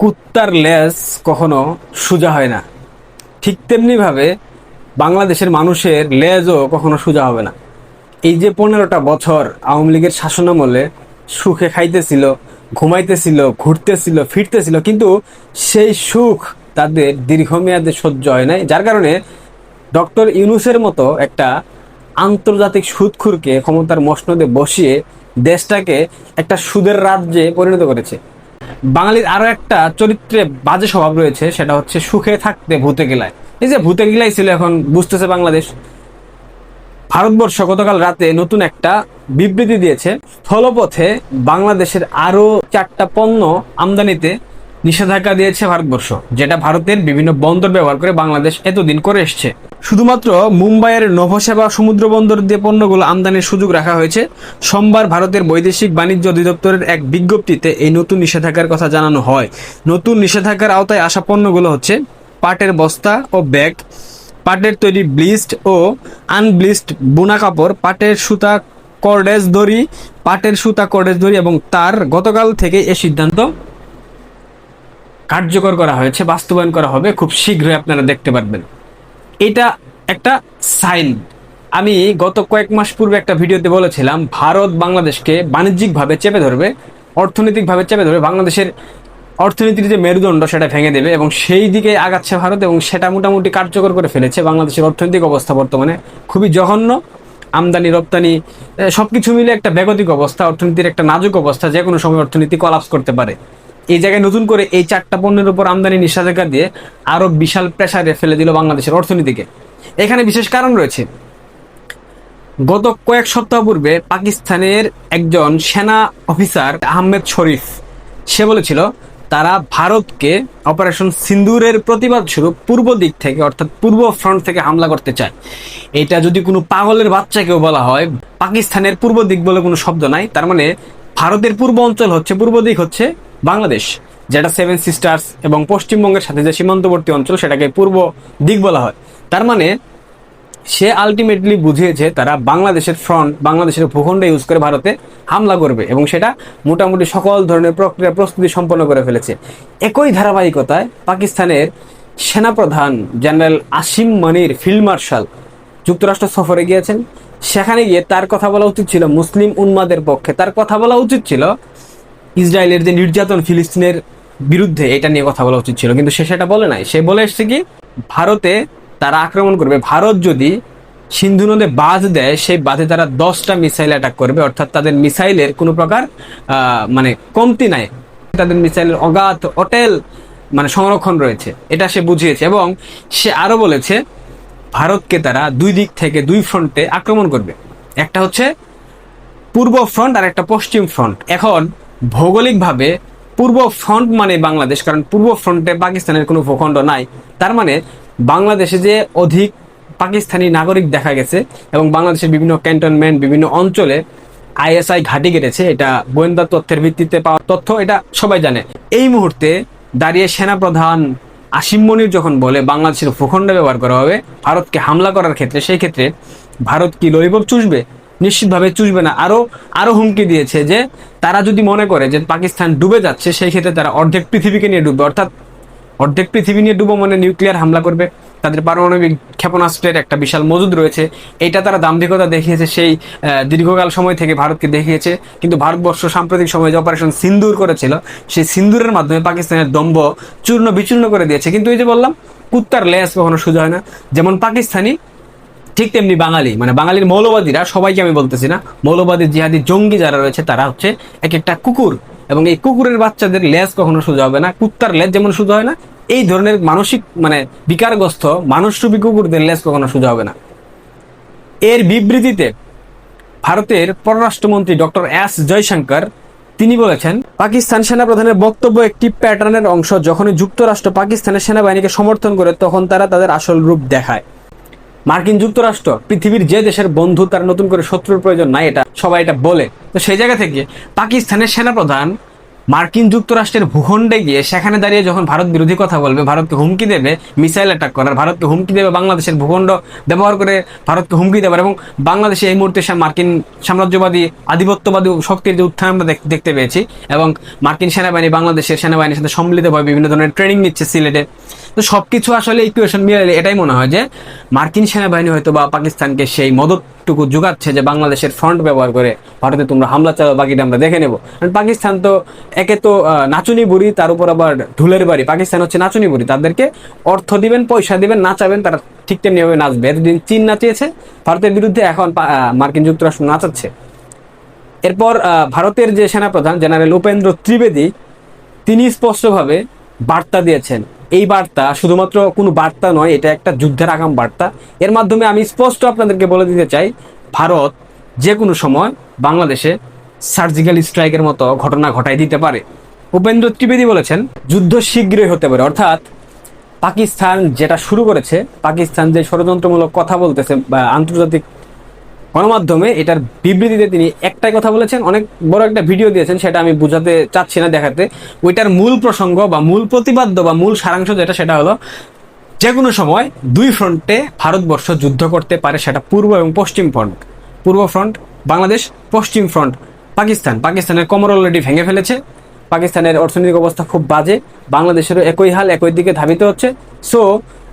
কুত্তার লেজ কখনো সোজা হয় না। ঠিক তেমনিভাবে বাংলাদেশের মানুষের লেজও কখনো সোজা হবে না। এই যে পনেরোটা বছর আওয়ামী লীগের শাসনামলে সুখে খাইতেছিল, ঘুমাইতেছিল, ঘুরতেছিল, ফিরতেছিল, কিন্তু সেই সুখ তাদের দীর্ঘমেয়াদে সহ্য হয় নাই। যার কারণে ডক্টর ইউনুসের মতো একটা আন্তর্জাতিক সুদখুরকে ক্ষমতার মসনদে বসিয়ে দেশটাকে একটা সুদের রাজ্যে পরিণত করেছে। বাঙালির আরও একটা চরিত্রে বাজে স্বভাব রয়েছে, সেটা হচ্ছে সুখে থাকতে ভূতে গেলায়। এই যে ভূতে গেলাই ছিল এখন বুঝতেছে বাংলাদেশ। ভারতবর্ষ গতকাল রাতে নতুন একটা বিবৃতি দিয়েছে, স্থলপথে বাংলাদেশের আরও চারটা পণ্য আমদানিতে নিষেধাজ্ঞা দিয়েছে ভারতবর্ষ, যেটা ভারতের বিভিন্ন বন্দর ব্যবহার করে বাংলাদেশ এতদিন করে এসছে। শুধুমাত্র মুম্বাইয়ের নভসেবা সমুদ্র বন্দর দিয়ে পণ্যগুলো আমদানির সুযোগ রাখা হয়েছে। সোমবার ভারতের বৈদেশিক বাণিজ্য অধিদপ্তরের এক বিজ্ঞপ্তিতে এই নতুন নিষেধাজ্ঞার কথা জানানো হয়। নতুন নিষেধাজ্ঞার আওতায় আসা পণ্যগুলো হচ্ছে পাটের বস্তা ও ব্যাগ, পাটের তৈরি ব্লিস্ট ও আনব্লিস্ট বোনা কাপড়, পাটের সুতা কর্ডেজ দড়ি, পাটের সুতা কর্ডেজ দড়ি এবং তার গতকাল থেকে এ সিদ্ধান্ত কার্যকর করা হয়েছে, বাস্তবায়ন করা হবে, খুব শীঘ্রই আপনারা দেখতে পারবেন। এটা একটা সাইন। আমি গত কয়েক মাস পূর্বে একটা ভিডিওতে বলেছিলাম, ভারত বাংলাদেশকে বাণিজ্যিকভাবে চেপে ধরবে, অর্থনৈতিকভাবে চেপে ধরবে, বাংলাদেশের অর্থনীতির যে মেরুদণ্ড সেটা ভেঙে দেবে এবং সেই দিকে আগাচ্ছে ভারত এবং সেটা মোটামুটি কার্যকর করে ফেলেছে। বাংলাদেশের অর্থনৈতিক অবস্থা বর্তমানে খুবই জঘন্য। আমদানি, রপ্তানি সব কিছু মিলে একটা বেগতিক অবস্থা, অর্থনীতির একটা নাজুক অবস্থা যে কোনো সময় অর্থনীতি কলাপস করতে পারে। এই জায়গায় নতুন করে এই চারটা পণ্যের উপর আমদানি নিষেধাজ্ঞা দিয়ে আরও বিশাল প্রেসারে ফেলে দিল বাংলাদেশের অর্থনীতিকে। এখানে বিশেষ কারণ রয়েছে। গত কয়েক সপ্তাহ পূর্বে পাকিস্তানের একজন সেনা অফিসার আহমেদ শরীফ, সে বলেছিল, তারা ভারতকে অপারেশন সিন্দুরের প্রতিবাদ স্বরূপ পূর্ব দিক থেকে, অর্থাৎ পূর্ব ফ্রন্ট থেকে হামলা করতে চায়। এটা যদি কোনো পাগলের বাচ্চাকেও বলা হয়, পাকিস্তানের পূর্ব দিক বলে কোনো শব্দ নাই। তার মানে ভারতের পূর্ব অঞ্চল হচ্ছে, পূর্ব দিক হচ্ছে বাংলাদেশ, যেটা সেভেন সিস্টার্স এবং পশ্চিমবঙ্গের সাথে যে সীমান্তবর্তী অঞ্চল সেটাকে পূর্ব দিক বলা হয়। তার মানে সে আলটিমেটলি বুঝিয়েছে তারা বাংলাদেশের ফ্রন্ট বাংলাদেশের ভূখণ্ড ইউজ করে ভারতে হামলা করবে এবং সেটা মোটামুটি সকল ধরনের প্রক্রিয়া প্রস্তুতি সম্পন্ন করে ফেলেছে। একই ধারাবাহিকতায় পাকিস্তানের সেনাপ্রধান জেনারেল আসিম মানির ফিল্ড মার্শাল যুক্তরাষ্ট্র সফরে গিয়েছেন। সেখানে গিয়ে তার কথা বলা উচিত ছিল মুসলিম উন্মাদের পক্ষে। তার কথা বলা উচিত ছিল ইসরায়েলের যে নির্যাতন ফিলিস্তিনের বিরুদ্ধে, এটা নিয়ে কথা বলা উচিত ছিল। কিন্তু সে সেটা বলে নাই। সে বলে এসছে কি, ভারতে তারা আক্রমণ করবে। ভারত যদি সিন্ধু নদে বাঁধ দেয়, সেই বাঁধে তারা দশটা মিসাইল অ্যাটাক করবে। অর্থাৎ তাদের মিসাইলের কোনো প্রকার মানে কমতি নাই। তাদের মিসাইলের অগাধ অটেল মানে সংরক্ষণ রয়েছে। এটা সে বুঝিয়েছে এবং সে আরও বলেছে, ভারতকে তারা দুই দিক থেকে, দুই ফ্রন্টে আক্রমণ করবে। একটা হচ্ছে পূর্ব ফ্রন্ট আর একটা পশ্চিম ফ্রন্ট। এখন ভৌগোলিকভাবে পূর্ব ফ্রন্ট মানে বাংলাদেশ, কারণ পূর্ব ফ্রন্টে পাকিস্তানের কোনো ভূখণ্ড নাই। তার মানে বাংলাদেশে যে অধিক পাকিস্তানি নাগরিক দেখা গেছে এবং বাংলাদেশের বিভিন্ন ক্যান্টনমেন্ট, বিভিন্ন অঞ্চলে আইএসআই ঘাঁটি গেড়েছে এটা গোয়েন্দা তথ্যের ভিত্তিতে পাওয়া তথ্য, এটা সবাই জানে। এই মুহূর্তে দাঁড়িয়ে সেনাপ্রধান আসিম মনির যখন বলে বাংলাদেশের ভূখণ্ড ব্যবহার করা হবে, ভারতকে হামলা করার ক্ষেত্রে, সেই ক্ষেত্রে ভারত কি লরিপপ চুষবে? নিশ্চিতভাবে চুষবে না। আরও আরও হুমকি দিয়েছে যে, তারা যদি মনে করে যে পাকিস্তান ডুবে যাচ্ছে, সেই ক্ষেত্রে তারা অর্ধেক পৃথিবীকে নিয়ে ডুববে। অর্থাৎ অর্ধেক পৃথিবী নিয়ে ডুবো মানে নিউক্লিয়ার হামলা করবে। তাদের পারমাণবিক ক্ষেপণাস্ত্রের একটা বিশাল মজুদ রয়েছে। এটা তারা দাম্ভিকতা দেখিয়েছে সেই দীর্ঘকাল সময় থেকে ভারতকে দেখিয়েছে। কিন্তু ভারতবর্ষ সাম্প্রতিক সময়ে যে অপারেশন সিন্দুর করেছিল, সেই সিন্দুরের মাধ্যমে পাকিস্তানের দম্ভ চূর্ণ বিচূর্ণ করে দিয়েছে। কিন্তু এই যে বললাম, কুত্তার লেস কখনো সোজা হয় না। যেমন পাকিস্তানি ঠিক তেমনি বাঙালি মানে বাঙালির মৌলবাদীরা, সবাইকে আমি বলতেছি না, মৌলবাদী জিহাদি জঙ্গি যারা রয়েছে, তারা হচ্ছে এক একটা কুকুর। এবং এই কুকুরের বাচ্চাদের লেজ কখনো সোজা হবে না, কুত্তার লেজ যেমন সোজা হয় না, এই ধরনের মানসিক মানে বিকারগ্রস্ত, মানুষরূপী কুকুরদের লেজ কখনো সোজা হবে না। এর বিবৃতিতে ভারতের পররাষ্ট্রমন্ত্রী ডক্টর এস জয়শঙ্কর, তিনি বলেছেন, পাকিস্তান সেনাপ্রধানের বক্তব্য একটি প্যাটার্নের অংশ, যখনই যুক্তরাষ্ট্র পাকিস্তানের সেনাবাহিনীকে সমর্থন করে, তখন তারা তাদের আসল রূপ দেখায়। মার্কিন যুক্তরাষ্ট্র পৃথিবীর যে দেশের বন্ধু, তার নতুন করে শত্রুর প্রয়োজন নাই, এটা সবাই এটা বলে। তো সেই জায়গা থেকে পাকিস্তানের সেনাপ্রধান মার্কিন যুক্তরাষ্ট্রের ভূখণ্ডে গিয়ে সেখানে দাঁড়িয়ে যখন ভারত বিরোধী কথা বলবে, ভারতকে হুমকি দেবে, মিসাইল অ্যাটাক করার, ভারতকে হুমকি দেবে, বাংলাদেশের ভূখণ্ড ব্যবহার করে ভারতকে হুমকি দেবার এবং বাংলাদেশে এই মুহূর্তে মার্কিন সাম্রাজ্যবাদী, আধিপত্যবাদী শক্তির যে উত্থান আমরা দেখতে পেয়েছি এবং মার্কিন সেনাবাহিনী, বাংলাদেশের সেনাবাহিনীর সাথে সম্মিলিতভাবে বিভিন্ন ধরনের ট্রেনিং নিচ্ছে সিলেটে। তো সব কিছু আসলে ইকুয়েশন মিলালে এটাই মনে হয় যে মার্কিন সেনাবাহিনী হয়তো বা পাকিস্তানকে সেই মদতটুকু যোগাচ্ছে যে বাংলাদেশের ফ্রন্ট ব্যবহার করে ভারতে তোমরা হামলা চালাও, বাকিটা আমরা দেখে নেব। পাকিস্তান তো একে তো নাচুনি বুড়ি, তার উপর আবার ঢুলের বাড়ি। পাকিস্তান হচ্ছে নাচুনি বুড়ি, তাদেরকে অর্থ দিবেন, পয়সা দিবেন, নাচাবেন, তারা ঠিক তেমনিভাবে নাচবে। এতদিন চীন নাচিয়েছে, ভারতের বিরুদ্ধে এখন মার্কিন যুক্তরাষ্ট্র নাচাচ্ছে। এরপর ভারতের যে সেনাপ্রধান জেনারেল উপেন্দ্র ত্রিবেদী, তিনি স্পষ্টভাবে বার্তা দিয়েছেন এই বার্তা শুধুমাত্র কোনো বার্তা নয়, এটা একটা যুদ্ধের আগাম বার্তা। এর মাধ্যমে আমি স্পষ্ট আপনাদেরকে বলে দিতে চাই, ভারত যে কোনো সময় বাংলাদেশে সার্জিক্যাল স্ট্রাইকের মতো ঘটনা ঘটাই দিতে পারে। উপেন্দ্র ত্রিবেদী বলেছেন, যুদ্ধ শীঘ্রই হতে পারে। অর্থাৎ পাকিস্তান যেটা শুরু করেছে, পাকিস্তান যে ষড়যন্ত্রমূলক কথা বলতেছে, বা আন্তর্জাতিক গণমাধ্যমে এটার বিবৃতিতে তিনি একটাই কথা বলেছেন, অনেক বড় একটা ভিডিও দিয়েছেন, সেটা আমি বোঝাতে চাচ্ছি না দেখাতে। ওইটার মূল প্রসঙ্গ বা মূল প্রতিপাদ্য বা মূল সারাংশ যেটা, সেটা হলো যে কোনো সময় দুই ফ্রন্টে ভারতবর্ষ যুদ্ধ করতে পারে, সেটা পূর্ব এবং পশ্চিম ফ্রন্ট। পূর্ব ফ্রন্ট বাংলাদেশ, পশ্চিম ফ্রন্ট পাকিস্তান। পাকিস্তানের কমর অলরেডি ভেঙে ফেলেছে। পাকিস্তানের অর্থনৈতিক অবস্থা খুব বাজে, বাংলাদেশেরও একই হাল একই দিকে ধাবিত হচ্ছে। সো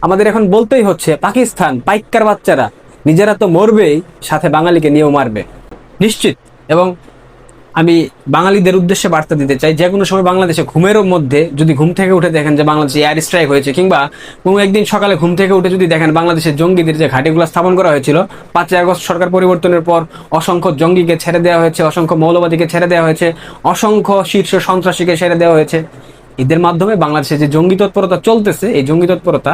আমাদের এখন বলতেই হচ্ছে, পাকিস্তান পাইকার বাচ্চারা নিজেরা তো মরবেই, সাথে বাঙালিকে নিয়েও মারবে। নিশ্চিত। এবং আমি বাঙালিদের উদ্দেশ্যে বার্তা দিতে চাই, যে কোনো সময় বাংলাদেশে ঘুমেরও মধ্যে যদি ঘুম থেকে উঠে দেখেন যে বাংলাদেশে এয়ার স্ট্রাইক হয়েছে, কিংবা কোনো একদিন সকালে ঘুম থেকে উঠে যদি দেখেন বাংলাদেশের জঙ্গিদের যে ঘাটিগুলো স্থাপন করা হয়েছিল, পাঁচই আগস্ট সরকার পরিবর্তনের পর অসংখ্য জঙ্গিকে ছেড়ে দেওয়া হয়েছে, অসংখ্য মৌলবাদীকে ছেড়ে দেওয়া হয়েছে, অসংখ্য শীর্ষ সন্ত্রাসীকে ছেড়ে দেওয়া হয়েছে। এদের মাধ্যমে বাংলাদেশে যে জঙ্গি তৎপরতা চলতেছে, এই জঙ্গি তৎপরতা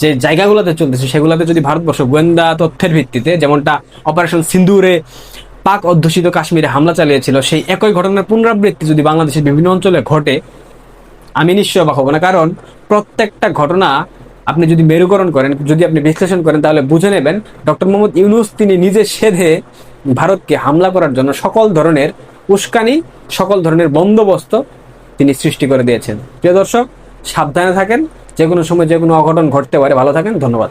যে জায়গাগুলোতে চলতেছে সেগুলোতে যদি ভারতবর্ষ গোয়েন্দা তথ্যের ভিত্তিতে, যেমনটা অপারেশন সিন্দুরে পাক অধ্যুষিত কাশ্মীরে হামলা চালিয়েছিল, সেই একই ঘটনার পুনরাবৃত্তি যদি বাংলাদেশের বিভিন্ন অঞ্চলে ঘটে, আমি নিশ্চয় অবাক হব না। কারণ প্রত্যেকটা ঘটনা আপনি যদি মেরুকরণ করেন, যদি আপনি বিশ্লেষণ করেন, তাহলে বুঝে নেবেন ডক্টর মোহাম্মদ ইউনুস তিনি নিজে সেধে ভারতকে হামলা করার জন্য সকল ধরনের উস্কানি, সকল ধরনের বন্দোবস্ত তিনি সৃষ্টি করে দিয়েছেন। প্রিয় দর্শক, সাবধানে থাকেন যে কোনো সময় যে কোনো অঘটন ঘটতে পারে। ভালো থাকেন ধন্যবাদ।